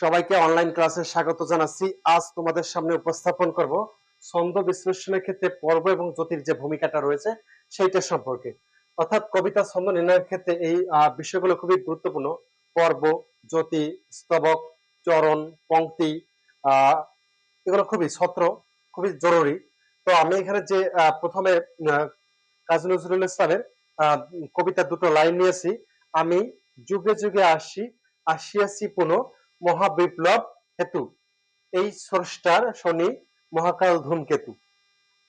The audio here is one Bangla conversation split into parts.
সবাইকে অনলাইন ক্লাসে স্বাগত জানাচ্ছি। আজ তোমাদের সামনে উপস্থাপন করব ছন্দ বিশ্লেষণের ক্ষেত্রে পর্ব এবং জ্যোতির যে ভূমিকাটা রয়েছে সেইটা সম্পর্কে। অর্থাৎ কবিতা ছন্দ নির্ণয়ের ক্ষেত্রে এই বিষয়গুলো খুবই গুরুত্বপূর্ণ। পর্ব জ্যোতি স্তবক চরণ পংক্তি আহ এগুলো খুবই ছত্র খুবই জরুরি। তো আমি এখানে যে প্রথমে কাজী নজরুল ইসলামের আহ, কবিতার দুটো লাইন নিয়েছি। আমি যুগে যুগে আসি আসিয়াছি পুনঃ মহাবিপ্লব হেতু। এই স্রষ্টার শনি মহাকাল ধূমকেতু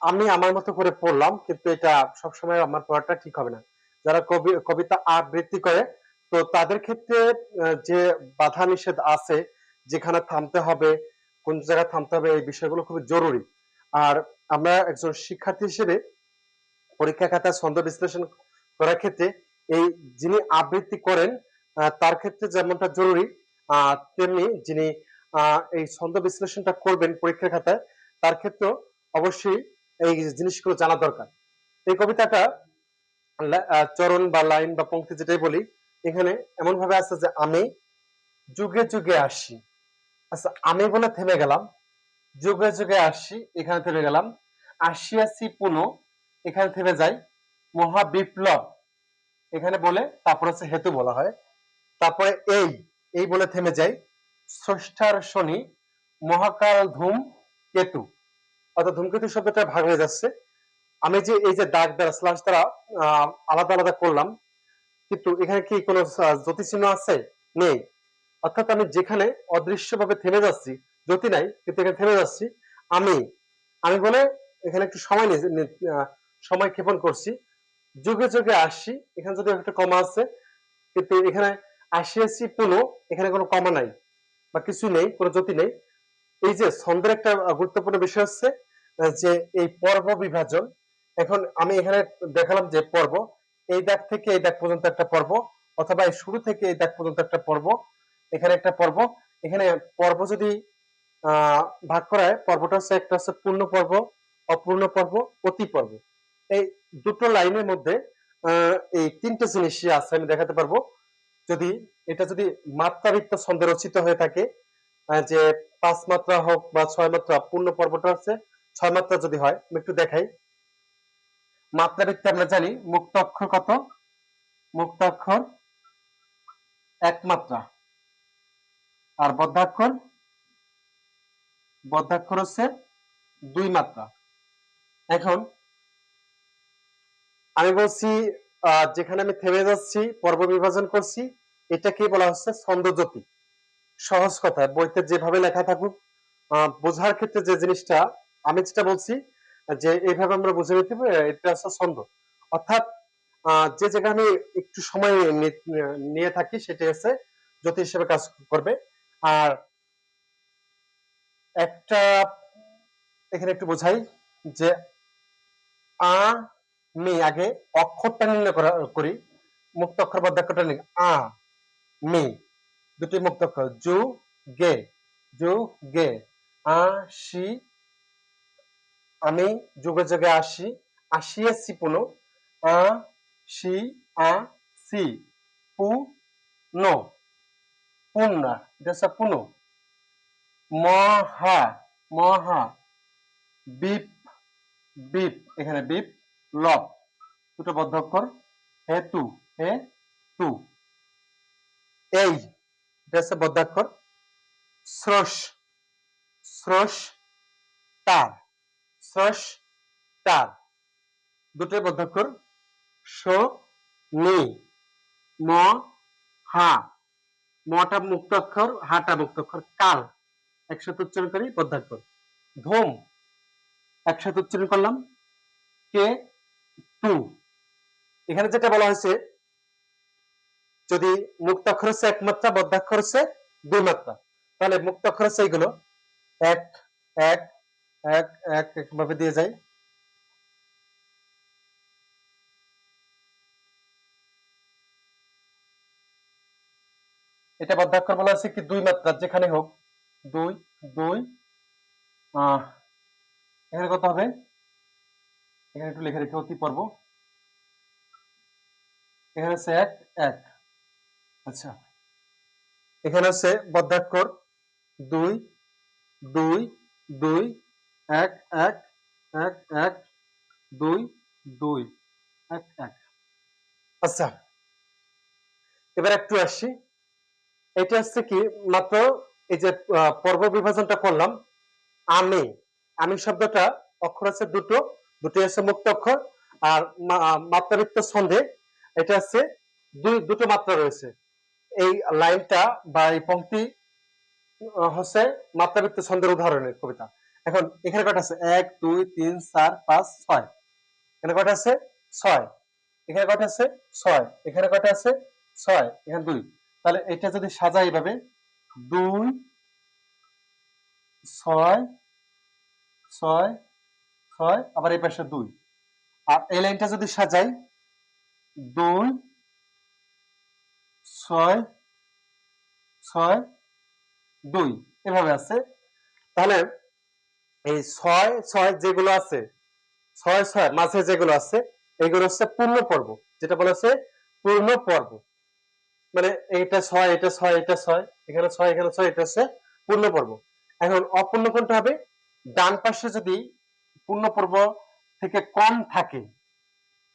আমি আমার মতো করে পড়লাম, কিন্তু এটা সবসময় আমার পড়াটা ঠিক হবে না। যারা কবি, কবিতা আবৃত্তি করে, তো তাদের ক্ষেত্রে যে বাধা নিষেধ আছে, যেখানে থামতে হবে, কোন জায়গায় থামতে হবে, এই বিষয়গুলো খুবই জরুরি। আর আমরা একজন শিক্ষার্থী হিসেবে পরীক্ষা খাতা ছন্দ বিশ্লেষণ করার ক্ষেত্রে এই যিনি আবৃত্তি করেন তার ক্ষেত্রে যেমনটা জরুরি তেমনি যিনি এই ছন্দ বিশ্লেষণটা করবেন পরীক্ষার খাতায়, তার ক্ষেত্রেও অবশ্যই এই জিনিসগুলো জানা দরকার। এই কবিতাটা চরণ বা লাইন বা পংক্তি যেটাই বলি, এখানে এমন ভাবে আছে যে আমি যুগে যুগে আসি। আচ্ছা আমি বলে থেমে গেলাম, যুগে যুগে আসি, এখানে থেমে গেলাম। আসিয়াছি পুনঃ, এখানে থেমে যাই মহা বিপ্লব এখানে বলে, তারপর হচ্ছে হেতু বলা হয়। তারপরে এই এই বলে থেমে যাই স্রষ্টার শনি মহাকাল ধূম কেতু। অর্থাৎ ধূমকেতু শব্দটা ভাগ হয়ে যাচ্ছে। আমি যে এই যে দাগ দ্বারা স্লাশ দ্বারা আলাদা আলাদা করলাম কিন্তু এখানে কি কোনো আহ, জ্যোতি চিহ্ন আছে? নেই। অর্থাৎ আমি যেখানে অদৃশ্যভাবে থেমে যাচ্ছি জ্যোতি নাই কিন্তু এখানে থেমে যাচ্ছি আমি। আমি বলে এখানে একটু সময় নিয়ে সময় ক্ষেপণ করছি। যুগে যুগে আসছি। এখানে যদি একটা কমা আছে কিন্তু এখানে আসিয়াছি পুনঃ এখানে কোনো কমা নাই, বা কিছু নেই, কোনো জ্যোতি নেই। এই যে ছন্দের একটা গুরুত্বপূর্ণ বিষয় হচ্ছে যে এই পর্ব বিভাজন, এখন আমি এখানে দেখালাম যে পর্ব, এই দাগ থেকে এই দাগ পর্যন্ত একটা পর্ব, অথবা এই শুরু থেকে এই দাগ পর্যন্ত একটা পর্ব, এখানে একটা পর্ব। এখানে পর্ব যদি ভাগ করা হয়, পর্বটা হচ্ছে একটা হচ্ছে পূর্ণ পর্ব, অপূর্ণ পর্ব, অতি পর্ব। এই দুটো লাইনের মধ্যে এই তিনটে জিনিসই আছে, আমি দেখাতে পারব। যদি এটা যদি মাত্রাবৃত্ত ছন্দে রচিত হয়ে থাকে যে পাঁচ মাত্রা হোক বা ছয় মাত্রা পূর্ণ পর্বটা হচ্ছে ছয় মাত্রা যদি হয়, আমি একটু দেখাই। মাত্রাবৃত্তে আমরা জানি মুক্ত অক্ষর কত? মুক্ত অক্ষর এক মাত্রা। আর বদ্ধাক্ষর বদ্ধাক্ষর হচ্ছে দুই মাত্রা। এখন আমি বলছি যেখানে আমি থেমে যাচ্ছি, পর্ব বিভাজন করছি এটাকে বলা হচ্ছে? ছন্দজ্যোতি সহজ কথায় বইতে যেভাবে লেখা থাকুক বোঝার ক্ষেত্রে যে জিনিসটা, আমি যেটা বলছি, যে এইভাবে আমরা বুঝে নিতে এটা হচ্ছে ছন্দ। অর্থাৎ যে আমি একটু সময় নিয়ে থাকি সেটা হচ্ছে জ্যোতি হিসেবে কাজ করবে। আর একটা, এখানে একটু বোঝাই, যে আ, মি, আগে অক্ষরটা নির্ণয় করা, করি। মুক্ত অক্ষর বদ্ধাক্ষরটা নিই। আ মি দুটি মুক্ত অক্ষর জু, গে। জু, গে। আ সি আমি যুগে যুগে আসি। আসিয়াছি পুনঃ। আ সি আ, সি। পু, নো। পুন্না। এটা পুনঃ। মহা মহা বিপ বিপ। এখানে বিপ, লব। দুটো বদ্ধ অক্ষর। হেতু হে, তু। এই এটা হচ্ছে বদ্ধাক্ষর স্রস স্রস, তার স্রস, তার। দুটো বদ্ধাক্ষর স, নি ম হা। মটা মুক্ত অক্ষর হাটা মুক্ত অক্ষর কাল। একসাথে উচ্চারণ করি বদ্ধাক্ষর ধূম। একসাথে উচ্চারণ করলাম, কে? টু এখানে যেটা বলা হয়েছে যদি মুক্তাক্ষর হচ্ছে এক মাত্রা বদ্ধাক্ষর হচ্ছে দুই মাত্রা তাহলে মুক্তাক্ষর হচ্ছে এইগুলো এক এক এক এক এক ভাবে দিয়ে যায়। এটা বদ্ধাক্ষর বলা হচ্ছে কি? দুই মাত্রা যেখানে হোক। দুই দুই, আহ, এখানে কত হবে? এখানে একটু লিখে রেখে অতি পর্ব। এখানে হচ্ছে এক এক। আচ্ছা। এখানে হচ্ছে বদ্ধাক্ষর দুই দুই দুই, এক এক এক এক, দুই দুই, এক এক। আচ্ছা। এবার একটু আসি। এটা হচ্ছে কি, মাত্র এই যে পর্ব বিভাজনটা করলাম, আমি আমি শব্দটা অক্ষর আছে দুটো দুটো আছে মুক্ত অক্ষর, আর মা- মাত্রাবৃত্ত ছন্দে, এটা আছে দুই, দুটো মাত্রা রয়েছে। এই লাইনটা বা এই পংক্তি হচ্ছে মাত্রাবৃত্ত ছন্দের উদাহরণের কবিতা। এখন এখানে কটা আছে? এক, দুই, তিন, চার, পাঁচ, ছয়। এখানে কটা আছে? ছয়। এখানে কটা আছে? ছয়। এখানে কটা আছে? ছয়। এখানে দুই। তাহলে এটা যদি সাজাই এইভাবে দুই, ছয় ছয় ছয়, আবার এই পাশে দুই। আর এই লাইনটা যদি সাজাই, দুই ছয় ছয়, দুই, এভাবে আছে। তাহলে এই ছয় ছয় যেগুলো আছে, ছয় ছয় মাঝে যেগুলো আছে, এগুলো হচ্ছে পূর্ণ পর্ব, যেটা বলা হচ্ছে পূর্ণ পর্ব। মানে এইটা ছয়, এটা ছয় এটা ছয়, এখানে ছয় এখানে ছয়, এটা হচ্ছে পূর্ণ পর্ব। এখন অপূর্ণ কোনটা হবে? ডান পাশে যদি পূর্ণ পর্ব থেকে কম থাকে,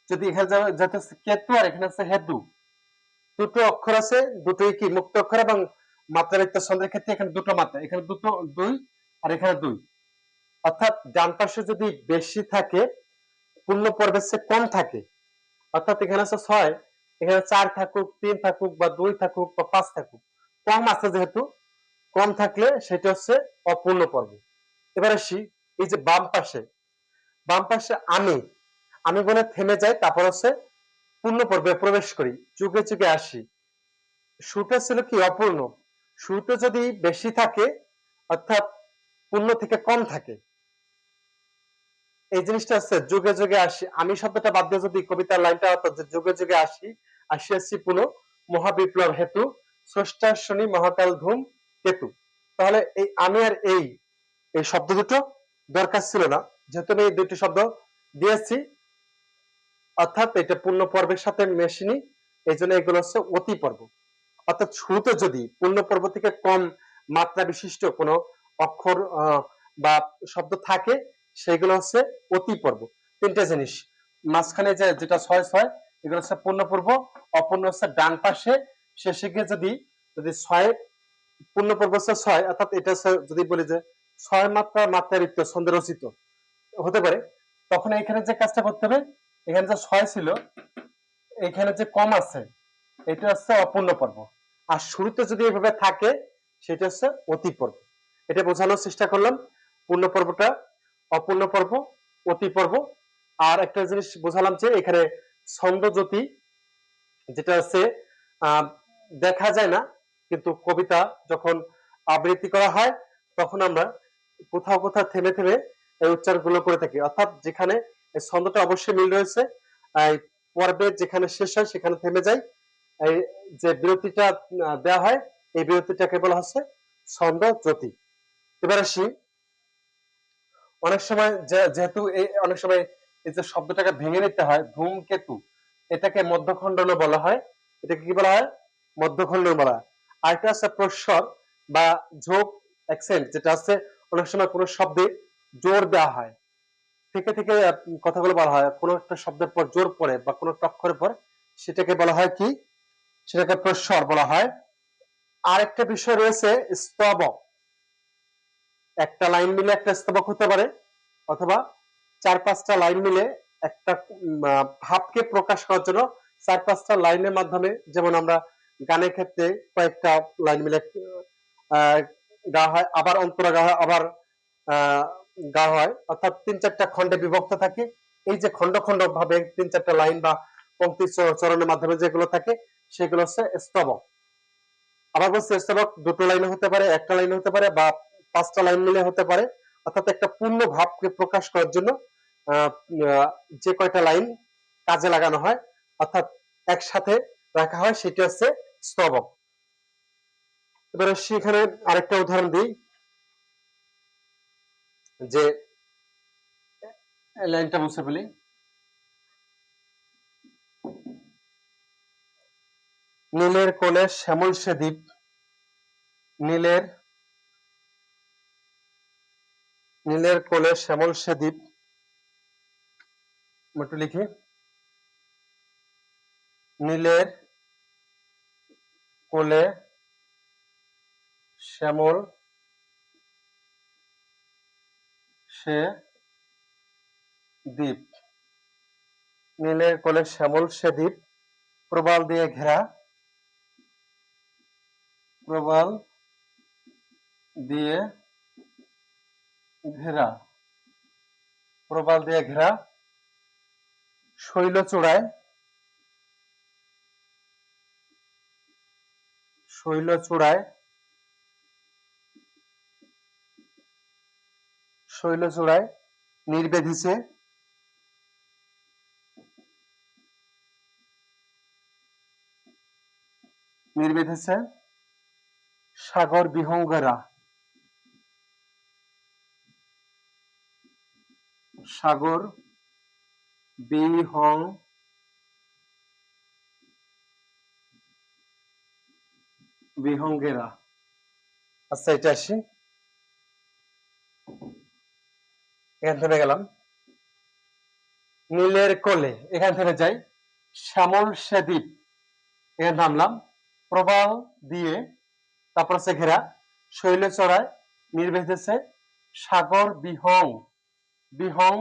যদি এখানে যাতে কেতু আর এখানে আছে হেতু দুটো অক্ষর আছে, দুটোই কি মুক্ত অক্ষর এবং মাত্রাবৃত্ত ছন্দের ক্ষেত্রে এখানে দুটো মাত্রা, এখানে দুটো দুই আর এখানে দুই। অর্থাৎ ডান পাশে যদি বেশি থাকে, পূর্ণ পর্বের চেয়ে কম থাকে, অর্থাৎ এখানে আছে ছয়, এখানে চার থাকুক, তিন থাকুক বা দুই থাকুক বা পাঁচ থাকুক, কম আছে যেহেতু, কম থাকলে সেটা হচ্ছে অপূর্ণ পর্ব। এবার আসি, এই যে বাম পাশে বাম পাশে আমি আমি বলে থেমে যাই, তারপর হচ্ছে পূর্ণ পর্বে প্রবেশ করি যুগে যুগে আসি। শুরুটা ছিল কি অপূর্ণ? শুরুতে যদি বেশি থাকে, অর্থাৎ পূর্ণ থেকে কম থাকে। এই জিনিসটা আছে যুগে যুগে আসি। আমি শব্দটা বাদ দিয়ে যদি কবিতার লাইনটা যে যুগে যুগে আসি আসি আসছি পুনঃ মহাবিপ্লব হেতু স্রষ্টার শনি মহাকাল ধূম কেতু। তাহলে এই আমি আর এই এই শব্দ দুটো দরকার ছিল না। যেহেতু আমি এই দুটি শব্দ দিয়েছি অর্থাৎ এটা পূর্ণ পর্বের সাথে মেশিনি এই জন্য এগুলো হচ্ছে অতি পর্ব। অর্থাৎ শুরুতে যদি পূর্ণ পর্ব থেকে কম মাত্রা বিশিষ্ট কোনো অক্ষর বা শব্দ থাকে, সেগুলো হচ্ছে অতি পর্ব। তিনটা জিনিস। মাঝখানে যে যেটা ছয় ছয় এগুলো হচ্ছে পূর্ণ পর্ব, অপূর্ণ হচ্ছে ডান পাশে। শেষে গিয়ে যদি যদি ছয়, পূর্ণ পর্ব হচ্ছে ছয়, অর্থাৎ এটা যদি বলি যে ছয় মাত্রা মাত্রারিক্ত ছন্দ রচিত হতে পারে, তখন এখানে যে কাজটা করতে হবে এখানে যে ছয় ছিল। এখানে যে কম আছে, এটা হচ্ছে অপূর্ণ পর্ব। আর শুরুতে যদি এভাবে থাকে, সেটা হচ্ছে অতি পর্ব। এটা বোঝানোর চেষ্টা করলাম। পূর্ণ পর্বটা অপূর্ণ পর্ব, অতি পর্ব। আর একটা জিনিস বোঝালাম যে এখানে ছন্দজ্যোতি, যেটা আছে দেখা যায় না, কিন্তু কবিতা যখন আবৃত্তি করা হয়, তখন আমরা কোথাও কোথাও থেমে থেমে এই উচ্চারণগুলো করে থাকি। অর্থাৎ যেখানে ছন্দটা অবশ্যই মিল রয়েছে। এই পর্বের যেখানে শেষ হয় সেখানে থেমে যায় এই যে বিরতিটা দেওয়া হয়, এই বিরতিটাকে বলা হচ্ছে ছন্দ জ্যোতি। এবার আসি। অনেক সময় যেহেতু এই, অনেক সময় এই যে শব্দটাকে ভেঙে নিতে হয় ধূমকেতু এটাকে মধ্যখণ্ডন বলা হয়। এটাকে কি বলা হয়? মধ্যখণ্ডন বলা আরেকটা আছে প্রস্বর বা ঝোঁক অ্যাকসেন্ট যেটা আছে অনেক সময় কোনো শব্দে জোর দেওয়া হয়। থেকে থেকে কথাগুলো বলা হয়। কোনো একটা শব্দের পর জোর পড়ে বা কোনো একটা অক্ষরের পর সেটাকে বলা হয় কি? সেটাকে প্রস্বর বলা হয়। আরেকটা বিষয় রয়েছে স্তবক। একটা লাইন মিলে একটা স্তবক হতে পারে, অথবা চার পাঁচটা লাইন মিলে একটা ভাবকে প্রকাশ করার জন্য চার পাঁচটা লাইনের মাধ্যমে যেমন আমরা গানের ক্ষেত্রে কয়েকটা লাইন মিলে গাওয়া হয়, আবার অন্তরা গাওয়া হয়, আবার গাওয়া হয়, অর্থাৎ তিন চারটা খণ্ডে বিভক্ত থাকে। এই যে খণ্ড খণ্ড ভাবে তিন চারটা লাইন বা পঙ্ক্তি চরণের মাধ্যমে যেগুলো থাকে, সেগুলো হচ্ছে স্তবক। আবার বলছে স্তবক দুটো লাইনে হতে পারে, একটা লাইনে হতে পারে বা পাঁচটা লাইন মিলে হতে পারে। অর্থাৎ একটা পূর্ণ ভাবকে প্রকাশ করার জন্য যে কয়টা লাইন কাজে লাগানো হয়, অর্থাৎ একসাথে রাখা হয়, সেটা হচ্ছে স্তবক। এবারে সেখানে আরেকটা উদাহরণ দিই। যে লাইনটা মুছে ফেলি। নীলের কোলে শ্যামল সে দ্বীপ, নীলের নীলের কোলে শ্যামল সে দ্বীপ। একটু লিখি। নীলের কোলে শ্যামল সে দ্বীপ। নীলের কোলে শ্যামল সে দ্বীপ। প্রবাল দিয়ে ঘেরা। প্রবাল দিয়ে ঘেরা। প্রবাল দিয়ে ঘেরা। শৈল চূড়ায়। শৈল চূড়ায় শৈল চূড়ায় নির্বেধিছে নির্বেধেছে সাগর বিহঙ্গরা। সাগর বিহং বিহঙ্গেরা। আচ্ছা এটা আসি। এখান থেকে গেলাম। নীলের কোলে, এখান থেকে যাই। শ্যামল সেদ্বীপ এখানে নামলাম প্রবাল দিয়ে, তারপর আছে ঘেরা। শৈল চড়ায় নির্বেধেছে সাগর বিহং বিহং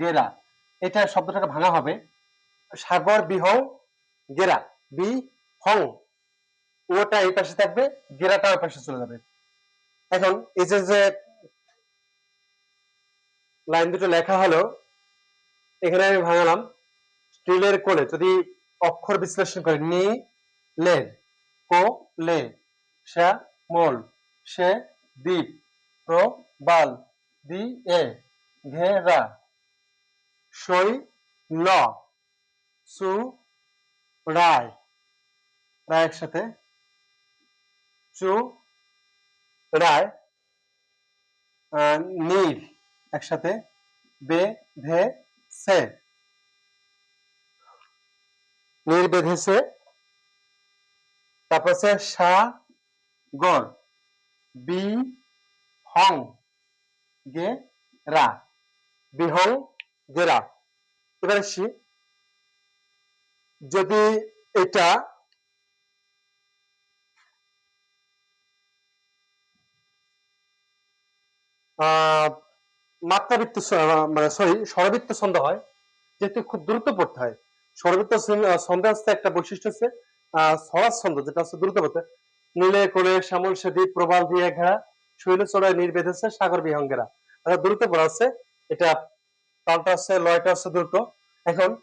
গেরা। এটা শব্দটাকে ভাঙা হবে। সাগর বিহং গেরা বি হং ওটা এই পাশে থাকবে, গেরাটা ওই পাশে চলে যাবে। এখন এই যে লাইন দুটো লেখা হলো, এখানে আমি ভাঙালাম স্টিলের কোলে যদি অক্ষর বিশ্লেষণ করি, নি, লে, কো, লে, সা, মোল, সে দ্বীপ প্রো, বাল, দি, এ ঘেরা সই ল সু, রায় রায় একসাথে, চু, রায় নীর একসাথে বে, ধে, সে। নীর বেঁধেছে, তারপর হচ্ছে সা গর বি, হং, গে, রা। বিহং গেরা এবার আসি। যদি এটা আহ মাত্রাবৃত্ত মানে সরি স্বরবৃত্ত ছন্দ হয়, যেহেতু খুব দ্রুত পড়তে হয়। স্বরবৃত্ত ছন্দ- হচ্ছে একটা বৈশিষ্ট্য আহ সহজ ছন্দ যেটা হচ্ছে দ্রুত পড়তে। নীলে কোলে শ্যামল সেদী প্রবাল দিয়ে ঘেরা, শৈল চড়ায় নীর বেঁধেছে সাগর বিহঙ্গেরা। অর্থাৎ দ্রুত পড়া হচ্ছে, এটা তালটা হচ্ছে, লয়টা হচ্ছে দ্রুত। এখন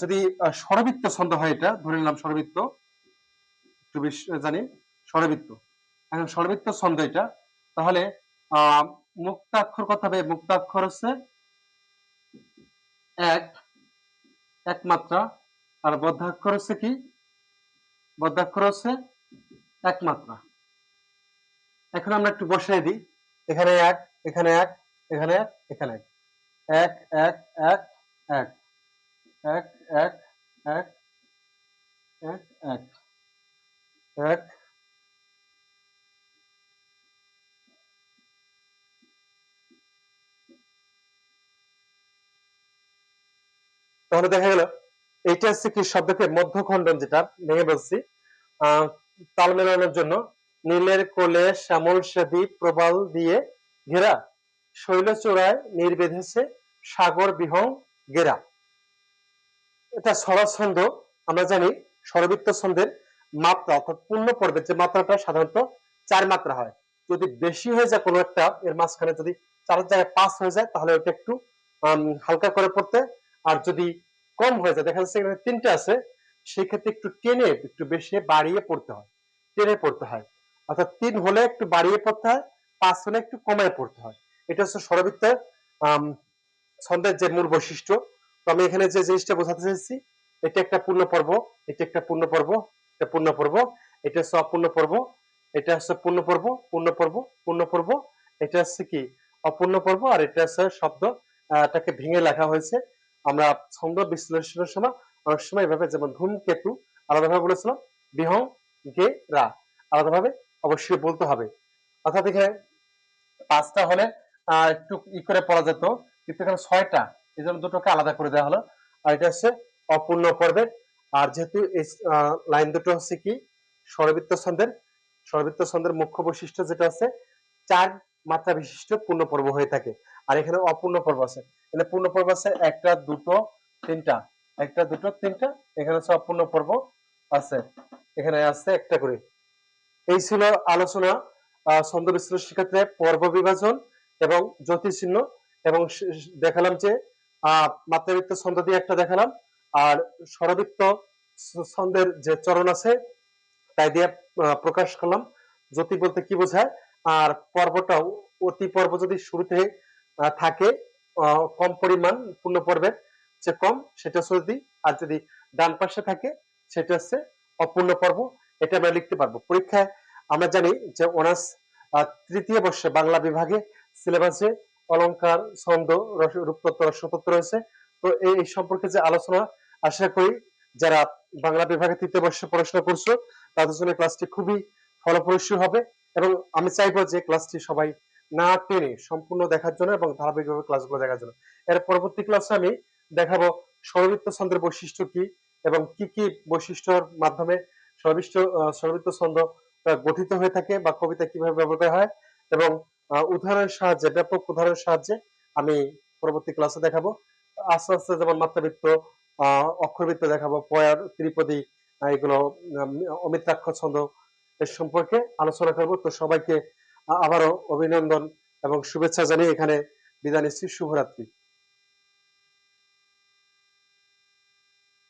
যদি স্বরবৃত্ত ছন্দ হয় এটা, ধরে নিলাম স্বরবৃত্ত, একটু বেশ জানি, স্বরবৃত্ত। এখন স্বরবৃত্ত ছন্দ এটা, তাহলে মুক্তাক্ষর কথা হবে মুক্তাক্ষর হচ্ছে এক এক মাত্রা আর বদ্ধাক্ষর হচ্ছে কি? বদ্ধাক্ষর হচ্ছে এক মাত্রা এখন আমরা একটু বসাই দিই। এখানে এক এখানে এক এখানে এক এখানে এক। এক এক এক এক। এক এক এক এক এক। এক তাহলে দেখা গেল এইটা হচ্ছে কি শব্দকে মধ্যখণ্ডন যেটা ভেঙে বলছি তাল মেলানোর জন্য নীলের কোলে শ্যামল সেদী প্রবাল দিয়ে ঘেরা শৈল চূড়ায় নীর বেঁধেছে সাগর বিহং গেরা। এটা সরস ছন্দ আমরা জানি স্বরবৃত্ত ছন্দের মাত্রা, অর্থাৎ পূর্ণ পর্বের যে মাত্রাটা সাধারণত চার মাত্রা হয়। যদি বেশি হয়ে যায় কোনো একটা, এর মাঝখানে যদি চার জায়গায় পাঁচ হয়ে যায়, তাহলে ওটা একটু হালকা করে পড়তে আর যদি কম হয়ে যায়, দেখা যাচ্ছে এখানে তিনটে আছে সেই ক্ষেত্রে একটু টেনে একটু বেশি বাড়িয়ে পড়তে হয়, টেনে পড়তে হয়। অর্থাৎ তিন হলে একটু বাড়িয়ে পড়তে হয়, পাঁচ হলে একটু কমায় পড়তে হয়। এটা হচ্ছে স্বরবৃত্তের ছন্দের যে মূল বৈশিষ্ট্য। তো আমি এখানে যে জিনিসটা বোঝাতে চাইছি, এটা একটা পূর্ণ পর্ব, এটা একটা পূর্ণ পর্ব, এটা পূর্ণ পর্ব, এটা হচ্ছে অপূর্ণ পর্ব, এটা হচ্ছে পূর্ণ পর্ব পূর্ণ পর্ব পূর্ণ পর্ব, এটা হচ্ছে কি? অপূর্ণ পর্ব আর এটা হচ্ছে শব্দ এটাকে ভেঙে লেখা হয়েছে। আমরা ছন্দ বিশ্লেষণের সময় অনেক সময় এভাবে যেমন ধূমকেতু আলাদাভাবে বলেছিলাম, বিহং, গে, রা আলাদাভাবে অবশ্যই বলতে হবে। অর্থাৎ এখানে পাঁচটা হলে একটু ই করে পড়া যেত, কিন্তু এখানে ছয়টা এই জন্য দুটোকে আলাদা করে দেওয়া হলো। আর এটা হচ্ছে অপূর্ণ পর্বে। আর যেহেতু এই লাইন দুটো হচ্ছে কি? স্বরবৃত্ত ছন্দের। স্বরবৃত্ত ছন্দের মুখ্য বৈশিষ্ট্য যেটা আছে, চার মাত্রা বিশিষ্ট পূর্ণ পর্ব হয়ে থাকে। আর এখানে অপূর্ণ পর্ব আছে। এখানে পূর্ণ পর্ব আছে, একটা, দুটো, তিনটা। একটা, দুটো, তিনটা, এখানে হচ্ছে অপূর্ণ পর্ব আছে। এখানে আছে একটা করে। এই ছিল আলোচনা ছন্দ বিশ্লেষণ ক্ষেত্রে পর্ব বিভাজন এবং জ্যোতিচিহ্ন এবং দেখালাম যে মাত্রাবৃত্ত ছন্দ দিয়ে একটা দেখালাম। আর স্বরবৃত্ত ছন্দের যে চরণ আছে, তাই দিয়ে প্রকাশ করলাম। জ্যোতি বলতে কি বোঝায়? আর পর্বটাও অতি পর্ব যদি শুরুতে থাকে কম পরিমাণ পূর্ণ পর্বের যে কম, সেটা যদি, আর যদি ডান পাশে থাকে, সেটা হচ্ছে অপূর্ণ পর্ব, এটা আমরা লিখতে পারব। পরীক্ষায় আমরা জানি যে অনার্স তৃতীয় বর্ষে বাংলা বিভাগে সিলেবাসে অলংকার, ছন্দ রূপতত্ত্ব, রসতত্ত্ব রয়েছে। তো এই সম্পর্কে যে আলোচনা, আশা করি যারা বাংলা বিভাগে তৃতীয় বর্ষে পড়াশোনা করছ, তাদের জন্য ক্লাসটি খুবই ফলপ্রসূ হবে এবং আমি চাইব যে ক্লাসটি সবাই না টেনে সম্পূর্ণ দেখার জন্য এবং ধারাবাহিকভাবে ক্লাসগুলো দেখার জন্য। এর পরবর্তী ক্লাসে আমি দেখাবো স্বরবৃত্ত ছন্দের বৈশিষ্ট্য কি এবং কি কি বৈশিষ্ট্যর মাধ্যমে সর্বিষ্ট সর্বিত্ত ছন্দ গঠিত হয়ে থাকে বা কবিতা কীভাবে ব্যবহৃত হয় এবং উদাহরণের সাহায্যে ব্যাপক উদাহরণের সাহায্যে আমি পরবর্তী ক্লাসে দেখাবো। আস্তে আস্তে যেমন মাত্রাবৃত্ত আহ, অক্ষরবৃত্ত দেখাবো পয়ার ত্রিপদী এগুলো অমিত্রাক্ষর ছন্দ এর সম্পর্কে আলোচনা করব। তো সবাইকে আবারও অভিনন্দন এবং শুভেচ্ছা জানিয়ে এখানে বিদায় নিচ্ছি। শুভরাত্রি।